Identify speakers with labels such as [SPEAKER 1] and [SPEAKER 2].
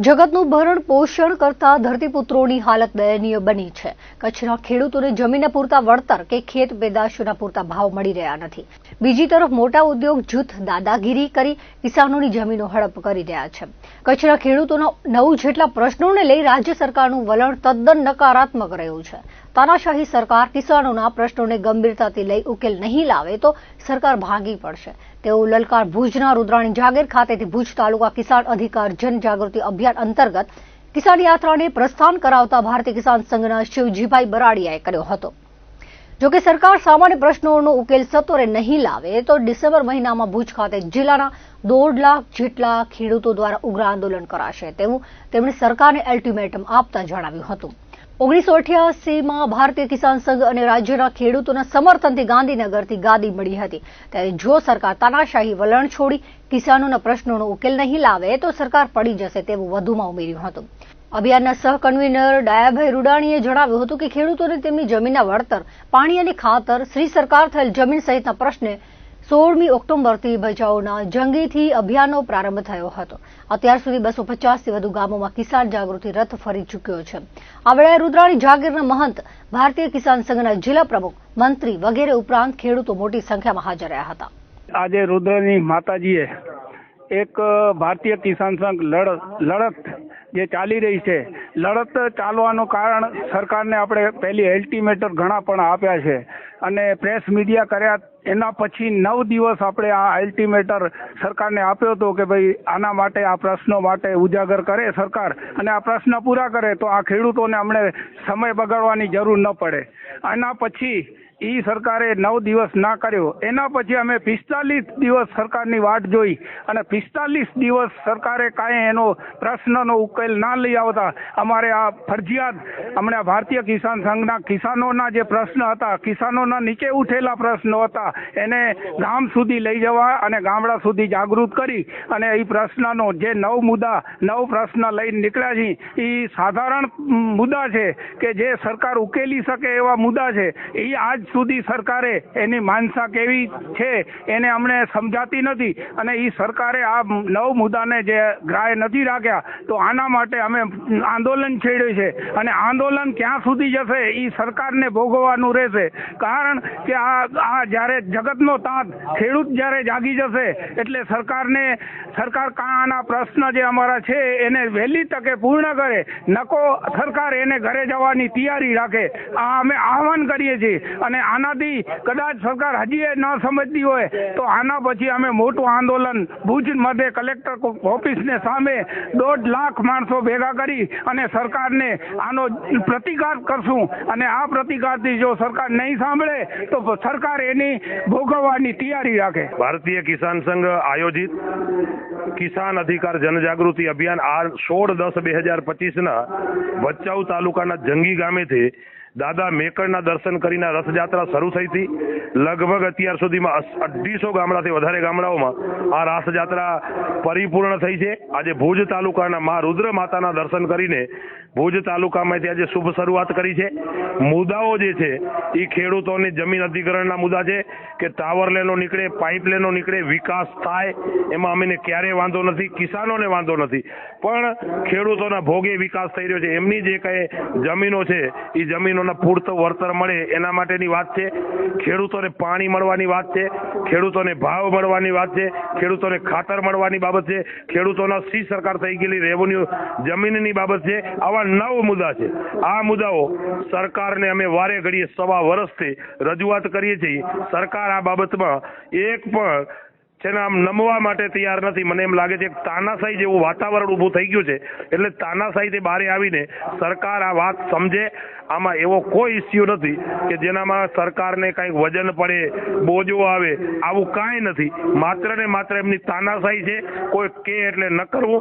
[SPEAKER 1] જગતનું ભરણ પોષણ કરતા ધરતીપુત્રોની હાલત દયનીય બની છે. કચ્છના ખેડૂતોને જમીનના પૂરતા વળતર કે ખેત પેદાશોના પૂરતા ભાવ મળી રહ્યા નથી. બીજી તરફ મોટા ઉદ્યોગ જૂથ દાદાગીરી કરી કિસાનોની જમીનો હડપ કરી રહ્યા છે. કચ્છના ખેડૂતોના નવ જેટલા પ્રશ્નોને લઈ રાજ્ય સરકારનું વલણ તદ્દન નકારાત્મક રહ્યું છે. તાનાશાહી સરકાર કિસાનોના પ્રશ્નોને ગંભીરતાથી લઈ ઉકેલ નહીં લાવે તો સરકાર ભાગી પડશે. તેઓ લલકાર ભુજના રુદ્રાણી જાગીર ખાતેથી ભુજ તાલુકા કિસાન અધિકાર જનજાગૃતિ અભિયાન અંતર્ગત કિસાન યાત્રાને પ્રસ્થાન કરાવતા ભારતીય કિસાન સંઘના શિવજીભાઈ બરાડિયાએ કર્યો હતો. જોકે સરકાર સામાન્ય પ્રશ્નોનો ઉકેલ સત્વરે નહીં લાવે તો ડિસેમ્બર મહિનામાં ભુજ ખાતે જિલ્લાના દોઢ લાખ જેટલા ખેડૂતો દ્વારા ઉગ્ર આંદોલન કરાશે તેવું તેમણે સરકારને અલ્ટિમેટમ આપતા જણાવ્યું હતું. ઓગણીસો અઠ્યાસીમાં ભારતીય કિસાન સંઘ અને રાજ્યના ખેડૂતોના સમર્થનથી ગાંધીનગરથી ગાદી મળી હતી. ત્યારે જો સરકાર તાનાશાહી વલણ છોડી કિસાનોના પ્રશ્નોનો ઉકેલ નહીં લાવે, તો સરકાર પડી જશે તેવું વધુમાં ઉમેર્યું હતું. અભિયાનના સહ કન્વીનર ડાયાભાઈ રૂડાણીએ જણાવ્યું હતું કે ખેડૂતોને તેમની જમીનના વળતર, પાણી અને ખાતર શ્રી સરકાર થયેલ જમીન સહિતના પ્રશ્ને સોળમી ઓક્ટોબરથી ભચાઉના જંગીથી અભિયાનનો પ્રારંભ થયો હતો. અત્યાર સુધી બસો પચાસથી વધુ ગામોમાં કિસાન જાગૃતિ રથ ફરી ચૂક્યો છે. આ વેળાએ રુદ્રાણી જાગીરના મહંત, ભારતીય કિસાન સંઘના જિલ્લા પ્રમુખ, મંત્રી વગેરે ઉપરાંત ખેડૂતો મોટી સંખ્યામાં હાજર રહ્યા હતા.
[SPEAKER 2] આજે રુદ્રની માતાજીએ એક ભારતીય કિસાન સંઘ લડત જે ચાલી રહી છે, લડત ચાલવાનું કારણ સરકારને આપણે પહેલી અલ્ટિમેટર ઘણા પણ આપ્યા છે. અને પ્રેસ મીડિયા કર્યા એના પછી નવ દિવસ આપણે આ અલ્ટિમેટર સરકારને આપ્યો હતો કે ભાઈ આના માટે, આ પ્રશ્નો માટે ઉજાગર કરે સરકાર અને આ પ્રશ્ન પૂરા કરે તો આ ખેડૂતોને અમને સમય બગાડવાની જરૂર ન પડે. આના પછી ઈ સરકારે નવ દિવસ ના કર્યો. એના પછી અમે પિસ્તાલીસ દિવસ સરકારની વાટ જોઈ અને પિસ્તાલીસ દિવસ સરકારે કાંઈ એનો પ્રશ્નનો ઉકેલ ના લઈ આવતા. અમારે આ ફરજિયાત, હમણાં ભારતીય કિસાન સંઘના કિસાનોના જે પ્રશ્ન હતા કિસાનોના નીચે ઉઠેલા પ્રશ્નો હતા. એને ગામ સુધી લઈ જવા અને ગામડા સુધી જાગૃત કરી અને એ પ્રશ્નનો જે નવ મુદ્દા, નવ પ્રશ્ન લઈને નીકળ્યા છે એ સાધારણ મુદ્દા છે કે જે સરકાર ઉકેલી શકે એવા મુદ્દા છે. એ આજ સુધી સરકારે એની માનસા કેવી છે એને અમને સમજાતી નથી અને એ સરકારે આ નવ મુદ્દાને જે ગ્રાહ્ય નથી રાખ્યા, તો આના માટે અમે આંદોલન છેડ્યું છે. અને આંદોલન ક્યાં સુધી જશે એ સરકારને ભોગવવાનું રહેશે. કારણ કે આ આ જ્યારે જગતનો તાંત ખેડૂત જ્યારે જાગી જશે, એટલે સરકારને, સરકાર કાં આના પ્રશ્ન જે અમારા છે, એને વહેલી તકે પૂર્ણ કરે. નકો સરકાર એને ઘરે જવાની તૈયારી રાખે. આ અમે આહવાન કરીએ છીએ. અને આનાથી કદાચ સરકાર હજી ન સમજતી હોય, તો આના પછી અમે મોટું આંદોલન ભુજ મધ્ય કલેક્ટર ઓફિસને સામે દોઢ લાખ માણસો ભેગા કરી અને સરકારને આનો પ્રતિકાર કરશું. અને આ પ્રતિકારથી જો સરકાર નહીં સાંભળે તો સરકાર એની ભોગવવાની તૈયારી રાખે.
[SPEAKER 3] ભારતીય કિસાન સંઘ આયોજિત કિસાન અધિકાર જનજાગૃતિ અભિયાન આ સોળ દસ બે હજાર પચીસના ભચાઉ તાલુકાના જંગી ગામેથી દાદા મેકળના દર્શન કરીને રથયાત્રા શરૂ થઈ હતી. લગભગ અત્યાર સુધીમાં અઢીસો ગામડાથી વધારે ગામડાઓમાં આ રથયાત્રા પરિપૂર્ણ થઈ છે. આજે ભુજ તાલુકાના મા રુદ્ર માતાના દર્શન કરીને ભુજ તાલુકામાંથી આજે શુભ શરૂઆત કરી છે. મુદ્દાઓ જે છે એ ખેડૂતોની જમીન અધિકરણના મુદ્દા છે કે ટાવર લેનો નીકળે, પાઇપ લેનો નીકળે, વિકાસ થાય, એમાં અમને ક્યારેય વાંધો નથી, કિસાનોને વાંધો નથી. પણ ખેડૂતોના ભોગે વિકાસ થઈ રહ્યો છે. એમની જે કઈ જમીનો છે એ જમીનોના પૂરતું વળતર મળે એના માટેની વાત છે. ખેડૂતોને પાણી મળવાની વાત છે, ખેડૂતોને ભાવ મળવાની વાત છે, ખેડૂતોને ખાતર મળવાની બાબત છે, ખેડૂતોના સી સરકાર થઈ ગયેલી રેવન્યુ જમીનની બાબત છે, આવા નવ મુદ્દા છે. આ મુદ્દાઓ સરકારને અમે વારે ઘડીએ સવા વર્ષથી રજૂઆત કરીએ છીએ. સરકાર આ બાબતમાં એક પણ છે ને આમ નમવા માટે તૈયાર નથી. મને એમ લાગે છે કે તાનાશાહી જેવું વાતાવરણ ઊભું થઈ ગયું છે. એટલે તાનાશાહીથી બહાર આવીને સરકાર આ વાત સમજે. આમાં એવો કોઈ ઇસ્યુ નથી કે જેનામાં સરકારને કાંઈક વજન પડે, બોજો આવે, આવું કાંઈ નથી. માત્ર ને માત્ર એમની તાનાશાહી છે. કોઈ કે એટલે ન કરવું.